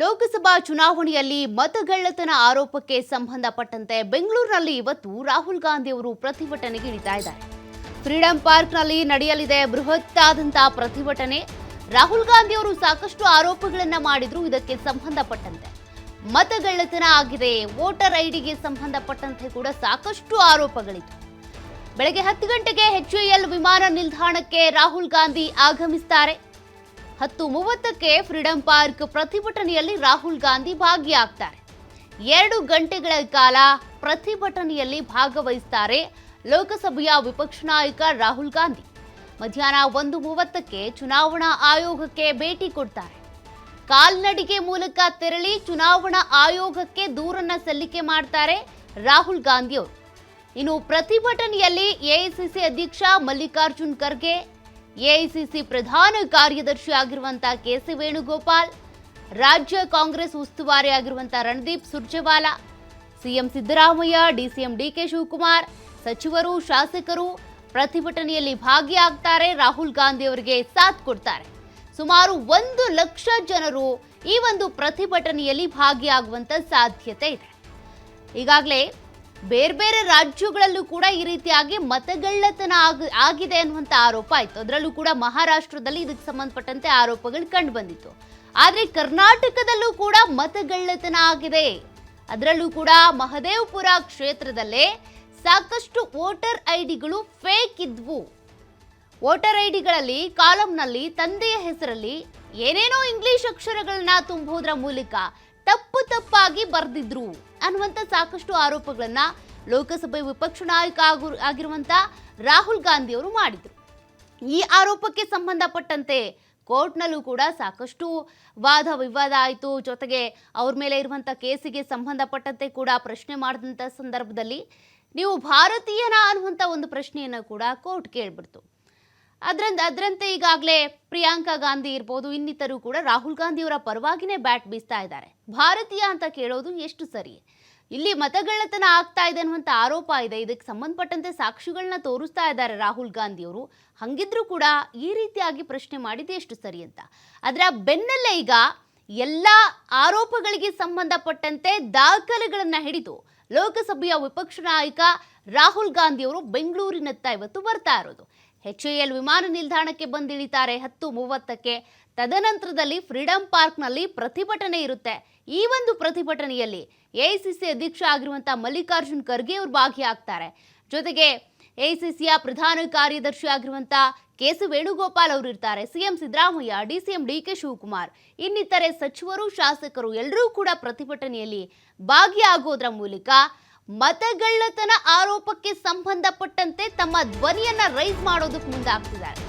ಲೋಕಸಭಾ ಚುನಾವಣೆಯಲ್ಲಿ ಮತಗಳ್ಳತನ ಆರೋಪಕ್ಕೆ ಸಂಬಂಧಪಟ್ಟಂತೆ ಬೆಂಗಳೂರಿನಲ್ಲಿ ಇವತ್ತು ರಾಹುಲ್ ಗಾಂಧಿ ಅವರು ಪ್ರತಿಭಟನೆಗೆ ಇಳಿತಾ ಇದ್ದಾರೆ. ಫ್ರೀಡಂ ಪಾರ್ಕ್ನಲ್ಲಿ ನಡೆಯಲಿದೆ ಬೃಹತ್ತಾದಂತಹ ಪ್ರತಿಭಟನೆ. ರಾಹುಲ್ ಗಾಂಧಿ ಅವರು ಸಾಕಷ್ಟು ಆರೋಪಗಳನ್ನು ಮಾಡಿದ್ರು, ಇದಕ್ಕೆ ಸಂಬಂಧಪಟ್ಟಂತೆ. ಮತಗಳ್ಳತನ ಆಗಿದೆ, ವೋಟರ್ ಐಡಿಗೆ ಸಂಬಂಧಪಟ್ಟಂತೆ ಕೂಡ ಸಾಕಷ್ಟು ಆರೋಪಗಳಿತ್ತು ಬೆಳಗ್ಗೆ ಹತ್ತು ಗಂಟೆಗೆ ಎಚ್ಎಎಲ್ ವಿಮಾನ ನಿಲ್ದಾಣಕ್ಕೆ ರಾಹುಲ್ ಗಾಂಧಿ ಆಗಮಿಸ್ತಾರೆ. ಹತ್ತು ಮೂವತ್ತಕ್ಕೆ ಫ್ರೀಡಂ ಪಾರ್ಕ್ ಪ್ರತಿಭಟನೆಯಲ್ಲಿ ರಾಹುಲ್ ಗಾಂಧಿ ಭಾಗಿಯಾಗ್ತಾರೆ. ಎರಡು ಗಂಟೆಗಳ ಕಾಲ ಪ್ರತಿಭಟನೆಯಲ್ಲಿ ಭಾಗವಹಿಸ್ತಾರೆ ಲೋಕಸಭೆಯ ವಿಪಕ್ಷ ನಾಯಕ ರಾಹುಲ್ ಗಾಂಧಿ. ಮಧ್ಯಾಹ್ನ ಒಂದು ಮೂವತ್ತಕ್ಕೆ ಚುನಾವಣಾ ಆಯೋಗಕ್ಕೆ ಭೇಟಿ ಕೊಡ್ತಾರೆ. ಕಾಲ್ನಡಿಗೆ ಮೂಲಕ ತೆರಳಿ ಚುನಾವಣಾ ಆಯೋಗಕ್ಕೆ ದೂರನ್ನ ಸಲ್ಲಿಕೆ ಮಾಡ್ತಾರೆ ರಾಹುಲ್ ಗಾಂಧಿ ಅವರು ಇನ್ನು ಪ್ರತಿಭಟನೆಯಲ್ಲಿ ಎಐಸಿಸಿ ಅಧ್ಯಕ್ಷ ಮಲ್ಲಿಕಾರ್ಜುನ್ ಖರ್ಗೆ ಎಐಸಿಸಿ ಪ್ರಧಾನ ಕಾರ್ಯದರ್ಶಿ ಆಗಿರುವಂತಹ ಕೆ ಸಿ ವೇಣುಗೋಪಾಲ್, ರಾಜ್ಯ ಕಾಂಗ್ರೆಸ್ ಉಸ್ತುವಾರಿ ಆಗಿರುವಂತಹ Randeep Surjewala, CM Siddaramaiah, DCM DK Shivakumar, ಸಚಿವರು, ಶಾಸಕರು ಪ್ರತಿಭಟನೆಯಲ್ಲಿ ಭಾಗಿಯಾಗ್ತಾರೆ. ರಾಹುಲ್ ಗಾಂಧಿ ಅವರಿಗೆ ಸಾಥ್ ಕೊಡ್ತಾರೆ. ಸುಮಾರು ಒಂದು ಲಕ್ಷ ಜನರು ಈ ಒಂದು ಪ್ರತಿಭಟನೆಯಲ್ಲಿ ಭಾಗಿಯಾಗುವಂತ ಸಾಧ್ಯತೆ ಇದೆ. ಈಗಾಗಲೇ ಬೇರೆ ಬೇರೆ ರಾಜ್ಯಗಳಲ್ಲೂ ಕೂಡ ಈ ರೀತಿಯಾಗಿ ಮತಗಳ್ಳತನ ಆಗ ಆಗಿದೆ ಅನ್ನುವಂಥ ಆರೋಪ ಆಯಿತು. ಅದರಲ್ಲೂ ಕೂಡ ಮಹಾರಾಷ್ಟ್ರದಲ್ಲಿ ಇದಕ್ಕೆ ಸಂಬಂಧಪಟ್ಟಂತೆ ಆರೋಪಗಳು ಕಂಡು ಬಂದಿತ್ತು. ಆದರೆ ಕರ್ನಾಟಕದಲ್ಲೂ ಕೂಡ ಮತಗಳ್ಳತನ ಆಗಿದೆ. ಅದರಲ್ಲೂ ಕೂಡ ಮಹದೇವಪುರ ಕ್ಷೇತ್ರದಲ್ಲೇ ಸಾಕಷ್ಟು ವೋಟರ್ ಐಡಿಗಳು ಫೇಕ್ ಇದ್ವು. ವೋಟರ್ ಐಡಿಗಳಲ್ಲಿ ಕಾಲಂನಲ್ಲಿ ತಂದೆಯ ಹೆಸರಲ್ಲಿ ಏನೇನೋ ಇಂಗ್ಲಿಷ್ ಅಕ್ಷರಗಳನ್ನ ತುಂಬುವುದರ ಮೂಲಕ ತಪ್ಪು ತಪ್ಪಾಗಿ ಬರೆದಿದ್ರು. ಅನ್ನುವಂಥ ಸಾಕಷ್ಟು ಆರೋಪಗಳನ್ನ ಲೋಕಸಭೆ ವಿಪಕ್ಷ ನಾಯಕ ಆಗು- ಆಗಿರುವಂತ ರಾಹುಲ್ ಗಾಂಧಿ ಅವರು ಮಾಡಿದ್ರು. ಈ ಆರೋಪಕ್ಕೆ ಸಂಬಂಧಪಟ್ಟಂತೆ ಕೋರ್ಟ್ನಲ್ಲೂ ಕೂಡ ಸಾಕಷ್ಟು ವಾದ ವಿವಾದ ಆಯಿತು. ಜೊತೆಗೆ ಅವ್ರ ಮೇಲೆ ಇರುವಂಥ ಕೇಸಿಗೆ ಸಂಬಂಧಪಟ್ಟಂತೆ ಕೂಡ ಪ್ರಶ್ನೆ ಮಾಡಿದಂಥ ಸಂದರ್ಭದಲ್ಲಿ ನೀವು ಭಾರತೀಯನ ಅನ್ನುವಂಥ ಒಂದು ಪ್ರಶ್ನೆಯನ್ನು ಕೂಡ ಕೋರ್ಟ್ ಕೇಳ್ಬಿಡ್ತು. ಅದರಂತೆ ಅದರಂತೆ ಈಗಾಗಲೇ ಪ್ರಿಯಾಂಕಾ ಗಾಂಧಿ ಇರ್ಬೋದು, ಇನ್ನಿತರು ಕೂಡ ರಾಹುಲ್ ಗಾಂಧಿ ಅವರ ಪರವಾಗಿನೇ ಬ್ಯಾಟ್ ಬೀಸ್ತಾ ಇದ್ದಾರೆ. ಭಾರತೀಯ ಅಂತ ಕೇಳೋದು ಎಷ್ಟು ಸರಿ? ಇಲ್ಲಿ ಮತಗಳ್ಳತನ ಆಗ್ತಾ ಇದೆ ಅನ್ನುವಂಥ ಆರೋಪ ಇದೆ. ಇದಕ್ಕೆ ಸಂಬಂಧಪಟ್ಟಂತೆ ಸಾಕ್ಷಿಗಳನ್ನ ತೋರಿಸ್ತಾ ಇದ್ದಾರೆ ರಾಹುಲ್ ಗಾಂಧಿ ಅವರು ಹಂಗಿದ್ರೂ ಕೂಡ ಈ ರೀತಿಯಾಗಿ ಪ್ರಶ್ನೆ ಮಾಡಿದ್ದು ಎಷ್ಟು ಸರಿ ಅಂತ. ಅದರ ಬೆನ್ನಲ್ಲೇ ಈಗ ಎಲ್ಲ ಆರೋಪಗಳಿಗೆ ಸಂಬಂಧಪಟ್ಟಂತೆ ದಾಖಲೆಗಳನ್ನು ಹಿಡಿದು ಲೋಕಸಭೆಯ ವಿಪಕ್ಷ ನಾಯಕ ರಾಹುಲ್ ಗಾಂಧಿ ಅವರು ಬೆಂಗಳೂರಿನತ್ತ ಇವತ್ತು ಬರ್ತಾ ಇರೋದು. ಎಚ್ಎಎಲ್ ವಿಮಾನ ನಿಲ್ದಾಣಕ್ಕೆ ಬಂದಿಳಿತಾರೆ ಹತ್ತು ಮೂವತ್ತಕ್ಕೆ. ತದನಂತರದಲ್ಲಿ ಫ್ರೀಡಂ ಪಾರ್ಕ್ನಲ್ಲಿ ಪ್ರತಿಭಟನೆ ಇರುತ್ತೆ. ಈ ಒಂದು ಪ್ರತಿಭಟನೆಯಲ್ಲಿ ಎಐಸಿಸಿ ಅಧ್ಯಕ್ಷ ಆಗಿರುವಂಥ ಮಲ್ಲಿಕಾರ್ಜುನ್ ಖರ್ಗೆ ಅವರು ಭಾಗಿಯಾಗ್ತಾರೆ. ಜೊತೆಗೆ ಎಐಸಿಸಿಯ ಪ್ರಧಾನ ಕಾರ್ಯದರ್ಶಿ ಆಗಿರುವಂಥ ಕೆ ಸಿ ವೇಣುಗೋಪಾಲ್ ಅವರು ಇರ್ತಾರೆ. CM Siddaramaiah DCM DK Shivakumar. ಇನ್ನಿತರೆ ಸಚಿವರು, ಶಾಸಕರು ಎಲ್ಲರೂ ಕೂಡ ಪ್ರತಿಭಟನೆಯಲ್ಲಿ ಭಾಗಿಯಾಗೋದ್ರ ಮೂಲಕ ಮತಗಳ್ಳತನ ಆರೋಪಕ್ಕೆ ಸಂಬಂಧಪಟ್ಟಂತೆ ತಮ್ಮ ಧ್ವನಿಯನ್ನ ರೈಸ್ ಮಾಡೋದಕ್ಕೆ ಮುಂದಾಗ್ತಿದ್ದಾರೆ.